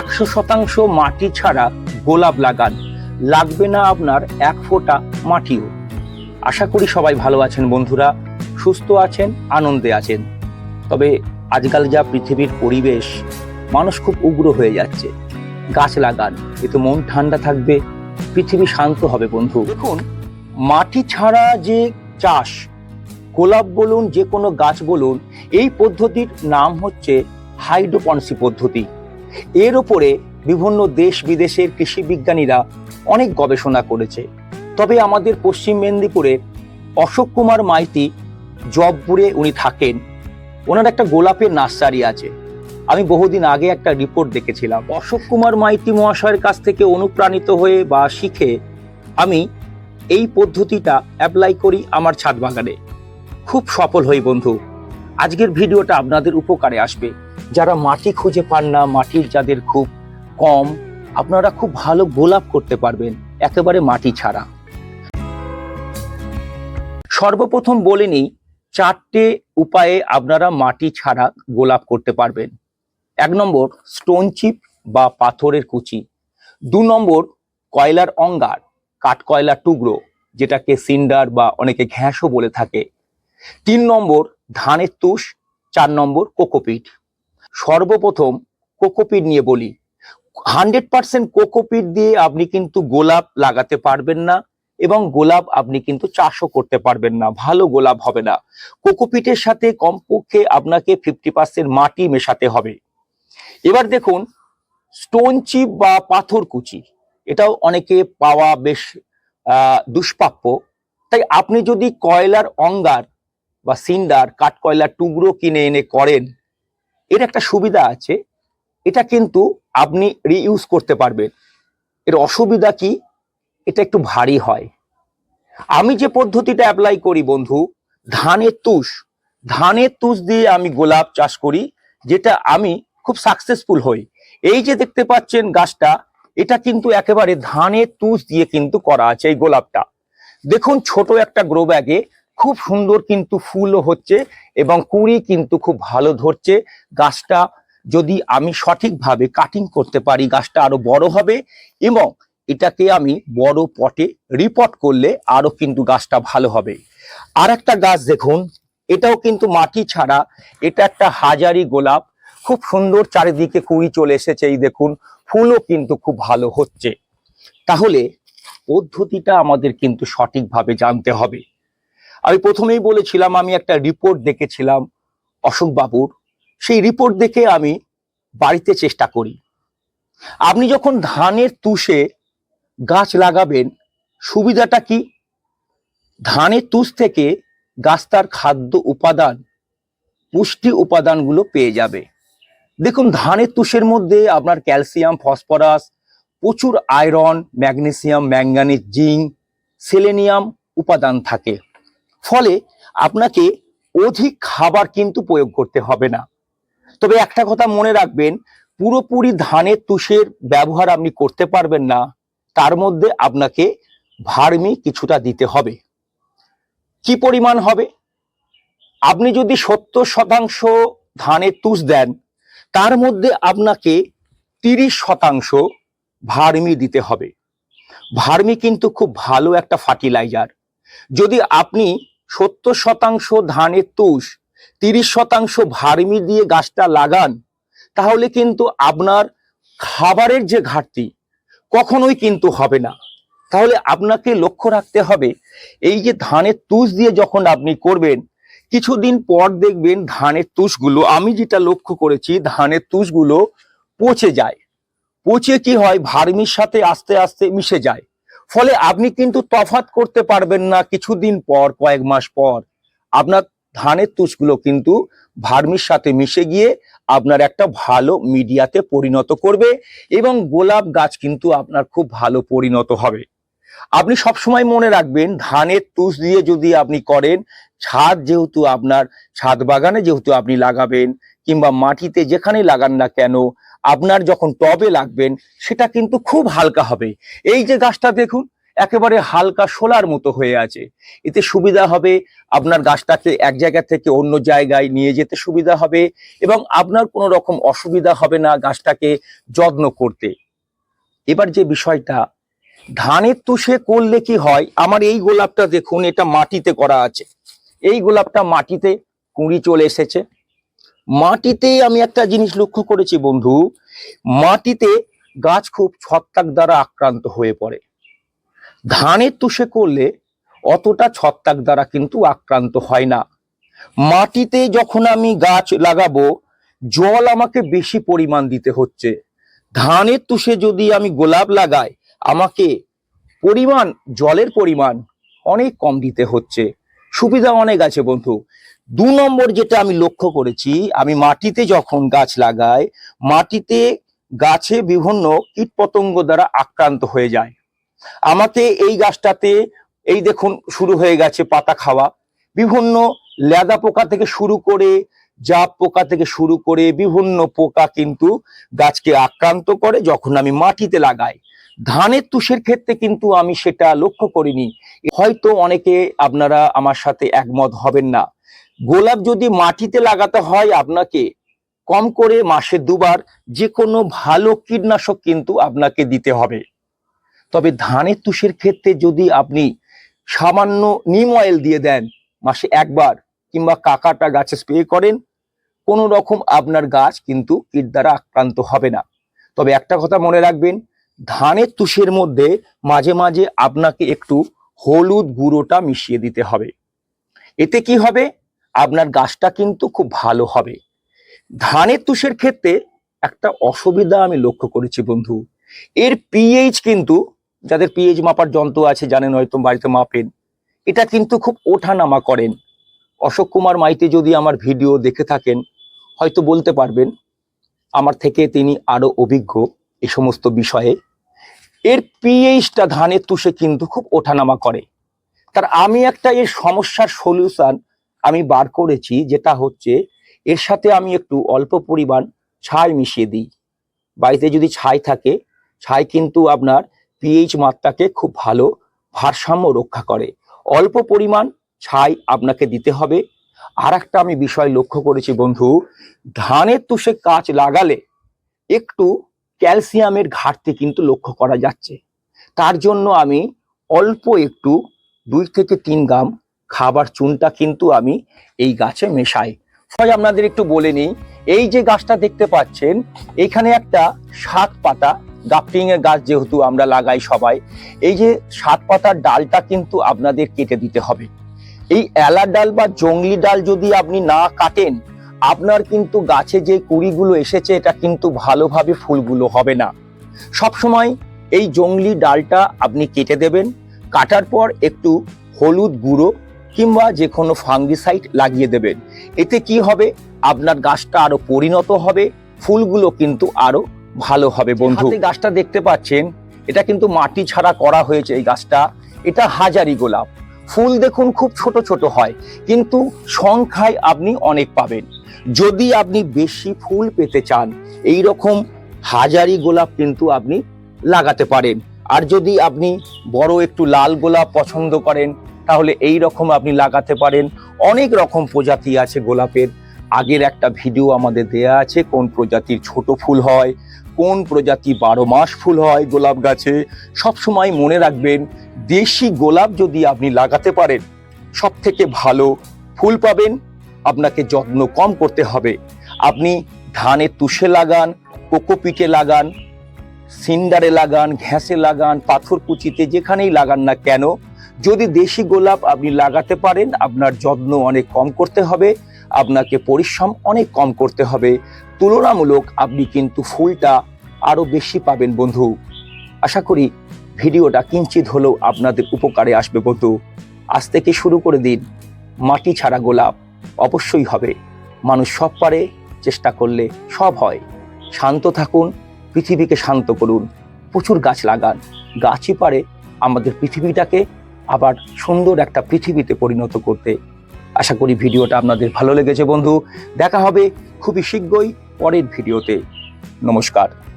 একশো শতাংশ মাটি ছাড়া গোলাপ লাগান। লাগবে না আপনার এক ফোঁটা মাটিও। আশা করি সবাই ভালো আছেন বন্ধুরা, সুস্থ আছেন, আনন্দে আছেন। তবে আজকাল যা পৃথিবীর পরিবেশ, মানুষ খুব উগ্র হয়ে যাচ্ছে। গাছ লাগান এতে মন ঠান্ডা থাকবে, পৃথিবী শান্ত হবে বন্ধু। দেখুন, মাটি ছাড়া যে চাষ, গোলাপ বলুন, যে কোনো গাছ বলুন, এই পদ্ধতির নাম হচ্ছে হাইড্রোপন্সি পদ্ধতি। এর ওপরে বিভিন্ন দেশ বিদেশের কৃষি বিজ্ঞানীরা অনেক গবেষণা করেছে। তবে আমাদের পশ্চিম মেদিনীপুরের অশোক কুমার মাইতি জবপুরে উনি থাকেন। ওনার একটা গোলাপের নার্সারি আছে। আমি বহুদিন আগে একটা রিপোর্ট দেখেছিলাম। অশোক কুমার মাইতি মহাশয়ের কাছ থেকে অনুপ্রাণিত হয়ে বা শিখে আমি এই পদ্ধতিটা অ্যাপ্লাই করি আমার ছাদ বাগানে। খুব সফল হই বন্ধু। আজকের ভিডিওটা আপনাদের উপকারে আসবে। যারা মাটি খুঁজে পান না, মাটির যাদের খুব কম, আপনারা খুব ভালো গোলাপ করতে পারবেন, একেবারে মাটি ছাড়া। সর্বপ্রথম বলে নিই, চারটে উপায়ে আপনারা মাটি ছাড়া গোলাপ করতে পারবেন। এক নম্বর, স্টোন চিপ বা পাথরের কুচি। দু নম্বর, কয়লার অঙ্গার, কাঠ কয়লার টুকরো, যেটাকে সিন্ডার বা অনেকে ঘ্যাঁসও বলে থাকে। তিন নম্বর, ধানের তুষ, চার নম্বর, কোকোপিট। সর্বপ্রথম কোকোপিট নিয়ে বলি। হান্ড্রেড পার্সেন্ট কোকোপিট দিয়ে আপনি কিন্তু গোলাপ লাগাতে পারবেন না এবং গোলাপ আপনি কিন্তু চাষও করতে পারবেন না, ভালো গোলাপ হবে না। কোকোপিটের সাথে কমপক্ষে আপনাকে ফিফটি পার্সেন্ট মাটি মেশাতে হবে। এবার দেখুন, স্টোন চিপ বা পাথর কুচি, এটাও অনেকে পাওয়া বেশ দুষ্প্রাপ্য। তাই আপনি যদি কয়লার অঙ্গার বা সিন্ডার কাঠ কয়লার টুকরো কিনে এনে করেন এর একটা সুবিধা আছে। এটা কিন্তু আপনি রিইউজ করতে পারবেন। এর অসুবিধা কি? এটা একটু ভারী হয়। আমি যে পদ্ধতিটা অ্যাপ্লাই করি বন্ধু, ধানের তুষ। ধানের তুষ দিয়ে আমি গোলাপ চাষ করি, যেটা আমি খুব সাকসেসফুল হই। এই যে দেখতে পাচ্ছেন গাছটা, এটা কিন্তু একেবারে ধানের তুষ দিয়ে কিন্তু করা আছে এই গোলাপটা। দেখুন, ছোট একটা গ্রো ব্যাগে খুব সুন্দর কিন্তু ফুলও হচ্ছে এবং কুড়ি কিন্তু খুব ভালো ধরছে। গাছটা যদি আমি সঠিকভাবে কাটিং করতে পারি, গাছটা আরও বড় হবে এবং এটাকে আমি বড় পটে রিপোর্ট করলে আরও কিন্তু গাছটা ভালো হবে। আর একটা গাছ দেখুন, এটাও কিন্তু মাটি ছাড়া, এটা একটা হাজারি গোলাপ। খুব সুন্দর চারিদিকে কুড়ি চলে এসেছে, এই দেখুন, ফুলও কিন্তু খুব ভালো হচ্ছে। তাহলে পদ্ধতিটা আমাদের কিন্তু সঠিকভাবে জানতে হবে। আমি প্রথমেই বলেছিলাম, আমি একটা রিপোর্ট দেখেছিলাম অশোক বাবুর। সেই রিপোর্ট দেখে আমি বাড়িতে চেষ্টা করি। আপনি যখন ধানের তুষে গাছ লাগাবেন, সুবিধাটা কি? ধানের তুষ থেকে গাছ তার খাদ্য উপাদান, পুষ্টি উপাদানগুলো পেয়ে যাবে। দেখুন, ধানের তুষের মধ্যে আপনার ক্যালসিয়াম, ফসফরাস, প্রচুর iron, magnesium manganese zinc, selenium উপাদান থাকে। ফলে আপনাকে অধিক খাবার কিন্তু প্রয়োগ করতে হবে না। তবে একটা কথা মনে রাখবেন, পুরোপুরি ধানের তুষের ব্যবহার আপনি করতে পারবেন না, তার মধ্যে আপনাকে ভার্মি কিছুটা দিতে হবে। কি পরিমাণ হবে? আপনি যদি সত্তর শতাংশ ধানের তুষ দেন, তার মধ্যে আপনাকে তিরিশ শতাংশ ভার্মি দিতে হবে। ভার্মি কিন্তু খুব ভালো একটা ফার্টিলাইজার। যদি আপনি সত্তর শতাংশ ধানের তুষ, তিরিশ শতাংশ ভার্মি দিয়ে গাছটা লাগান, তাহলে কিন্তু আপনার খাবারের যে ঘাটতি কখনোই কিন্তু হবে না। তাহলে আপনাকে লক্ষ্য রাখতে হবে, এই যে ধানের তুষ দিয়ে যখন আপনি করবেন, কিছুদিন পর দেখবেন ধানের তুষগুলো, আমি যেটা লক্ষ্য করেছি, ধানের তুষগুলো পচে যায়। পচে কি হয়? ভার্মির সাথে আস্তে আস্তে মিশে যায়। ফলে আপনি কিন্তু তফাৎ করতে পারবেন না কিছুদিন পর, কয়েক মাস পর। আপনার ধানের তুষগুলো কিন্তু ভার্মির সাথে মিশে গিয়ে আপনার একটা ভালো মিডিয়াতে পরিণত করবে এবং গোলাপ গাছ কিন্তু আপনার খুব ভালো পরিণত হবে। আপনি সবসময় মনে রাখবেন, ধানের তুষ দিয়ে যদি আপনি করেন, ছাদ যেহেতু আপনার, ছাদ বাগানে যেহেতু আপনি লাগাবেন কিংবা মাটিতে যেখানে লাগান না কেন আপনার যখন টবে লাগবেন, সেটা কিন্তু খুব হালকা হবে। এই যে গাছটা দেখুন, একেবারে হালকা শোলার মতো হয়ে আছে। এতে সুবিধা হবে, আপনার গাছটাকে এক জায়গা থেকে অন্য জায়গায় নিয়ে যেতে সুবিধা হবে এবং আপনার কোনো রকম অসুবিধা হবে না গাছটাকে যত্ন করতে। এবার যে বিষয়টা, ধানের তুষে করলে কি হয়? আমার এই গোলাপটা দেখুন, এটা মাটিতে করা আছে। এই গোলাপটা মাটিতে কুঁড়ি চলে এসেছে। মাটিতে আমি একটা জিনিস লক্ষ্য করেছি বন্ধু, মাটিতে গাছ খুব ছত্রাক দ্বারা আক্রান্ত হয়ে পড়ে। ধানের তুষে করলে অতটা ছত্রাক দ্বারা কিন্তু আক্রান্ত হয় না। মাটিতে যখন আমি গাছ লাগাবো, জল আমাকে বেশি পরিমাণ দিতে হচ্ছে। ধানের তুষে যদি আমি গোলাপ লাগাই, আমাকে পরিমাণ, জলের পরিমাণ অনেক কম দিতে হচ্ছে। সুবিধা অনেক আছে বন্ধু। দু নম্বর যেটা আমি লক্ষ্য করেছি, আমি মাটিতে যখন গাছ লাগাই, মাটিতে গাছে বিভিন্ন কীটপতঙ্গ দ্বারা আক্রান্ত হয়ে যায়। আমাকে এই গাছটাতে, এই দেখুন, শুরু হয়ে গেছে পাতা খাওয়া। বিভিন্ন লেদা পোকা থেকে শুরু করে জাপ পোকা থেকে শুরু করে বিভিন্ন পোকা কিন্তু গাছকে আক্রান্ত করে যখন আমি মাটিতে লাগাই। ধানের তুষের ক্ষেত্রে কিন্তু আমি সেটা লক্ষ্য করিনি। হয়তো অনেকে আপনারা আমার সাথে একমত হবেন না। গোলাপ যদি মাটিতে লাগাতে হয় আপনাকে, কম করে মাসে দুবার যে কোনো ভালো কীটনাশক কিন্তু আপনাকে দিতে হবে। তবে ধানের তুষের ক্ষেত্রে যদি আপনি সামান্য নিম অয়েল দিয়ে দেন, মাসে একবার কিংবা কাকাটা গাছে স্প্রে করেন, কোনো রকম আপনার গাছ কিন্তু কীট দ্বারা আক্রান্ত হবে না। তবে একটা কথা মনে রাখবেন, ধানের তুষের মধ্যে মাঝে মাঝে আপনাকে একটু হলুদ গুঁড়োটা মিশিয়ে দিতে হবে। এতে কি হবে? আপনার গাছটা কিন্তু খুব ভালো হবে। ধানের তুষের ক্ষেত্রে একটা অসুবিধা আমি লক্ষ্য করেছি বন্ধু। এর পিএইচ কিন্তু, যাদের পিএইচ মাপার যন্ত্র আছে জানেন হয়তো বাড়িতে মাপেন, এটা কিন্তু খুব ওঠানামা করেন। অশোক কুমার মাইতি যদি আমার ভিডিও দেখে থাকেন, হয়তো বলতে পারবেন, আমার থেকে তিনি আরও অভিজ্ঞ এই সমস্ত বিষয়ে। এর পিএইচটা ধানের তুষে কিন্তু খুব ওঠানামা করে। তার আমি একটা এর সমস্যার সলিউশন আমি বার করেছি, যেটা হচ্ছে এর সাথে আমি একটু অল্প পরিমাণ ছাই মিশিয়ে দিই। বাড়িতে যদি ছাই থাকে, ছাই কিন্তু আপনার পিএইচ মাত্রাকে খুব ভালো ভারসাম্য রক্ষা করে। অল্প পরিমাণ ছাই আপনাকে দিতে হবে। আর একটা আমি বিষয় লক্ষ্য করেছি বন্ধু, ধানের তুষে কাজ লাগালে একটু ক্যালসিয়ামের ঘাটতি কিন্তু লক্ষ্য করা যাচ্ছে। তার জন্য আমি অল্প একটু দুই থেকে তিন গ্রাম খাবার চুনটা কিন্তু আমি এই গাছে মেশাই। আপনাদের একটু বলে নিই, এই যে গাছটা দেখতে পাচ্ছেন, এখানে একটা সাত পাতা গাফটিং এর গাছ যেহেতু আমরা লাগাই সবাই, এই যে সাত পাতার ডালটা কিন্তু আপনাদের কেটে দিতে হবে। এই এলা ডাল বা জংলি ডাল যদি আপনি না কাটেন, আপনার কিন্তু গাছে যে কুড়িগুলো এসেছে, এটা কিন্তু ভালোভাবে ফুলগুলো হবে না। সবসময় এই জংলি ডালটা আপনি কেটে দেবেন, কাটার পর একটু হলুদ গুঁড়ো কিংবা যে কোনো ফাঙ্গিসাইড লাগিয়ে দেবেন। এতে কি হবে? আপনার গাছটা আরও পরিণত হবে ফুলগুলো কিন্তু আরও ভালো হবে বন্ধু। গাছটা দেখতে পাচ্ছেন এটা কিন্তু মাটি ছাড়া করা হয়েছে এই গাছটা। এটা হাজারি গোলাপ। ফুল দেখুন খুব ছোট ছোট হয় কিন্তু সংখ্যায় আপনি অনেক পাবেন। যদি আপনি বেশি ফুল পেতে চান এই রকম হাজারি গোলাপ কিন্তু আপনি লাগাতে পারেন। আর যদি আপনি বড় একটু লাল গোলাপ পছন্দ করেন তাহলে এই রকম আপনি লাগাতে পারেন। অনেক রকম প্রজাতি আছে গোলাপের। আগের একটা ভিডিও আমাদের দেয়া আছে, কোন প্রজাতির ছোট ফুল হয়, কোন প্রজাতি বারো মাস ফুল হয় গোলাপ গাছে। সবসময় মনে রাখবেন, দেশি গোলাপ যদি আপনি লাগাতে পারেন সব থেকে ভালো ফুল পাবেন। আপনাকে যত্ন কম করতে হবে। আপনি ধানের তুষে লাগান কোকোপিটে লাগান, সিন্ডারে লাগান, ঘ্যাসে লাগান পাথর কুচিতে যেখানেই লাগান না কেন যদি দেশি গোলাপ আপনি লাগাতে পারেন, আপনার যত্ন অনেক কম করতে হবে, আপনাকে পরিশ্রম অনেক কম করতে হবে। তুলনামূলক আপনি কিন্তু ফুলটা আরও বেশি পাবেন, বন্ধু। আশা করি ভিডিওটা কিঞ্চিত হলেও আপনাদের উপকারে আসবে, বন্ধু। আজ থেকে শুরু করে দিন, মাটি ছাড়া গোলাপ অবশ্যই হবে। মানুষ সব পারে, চেষ্টা করলে সব হয়। শান্ত থাকুন, পৃথিবীকে শান্ত করুন, প্রচুর গাছ লাগান। গাছই পারে, আমাদের পৃথিবীটাকে আবার সুন্দর একটা পৃথিবীতে পরিণত করতে আশা করি ভিডিওটা আপনাদের ভালো লেগেছে বন্ধু। দেখা হবে খুবই শীঘ্রই পরের ভিডিওতে। নমস্কার।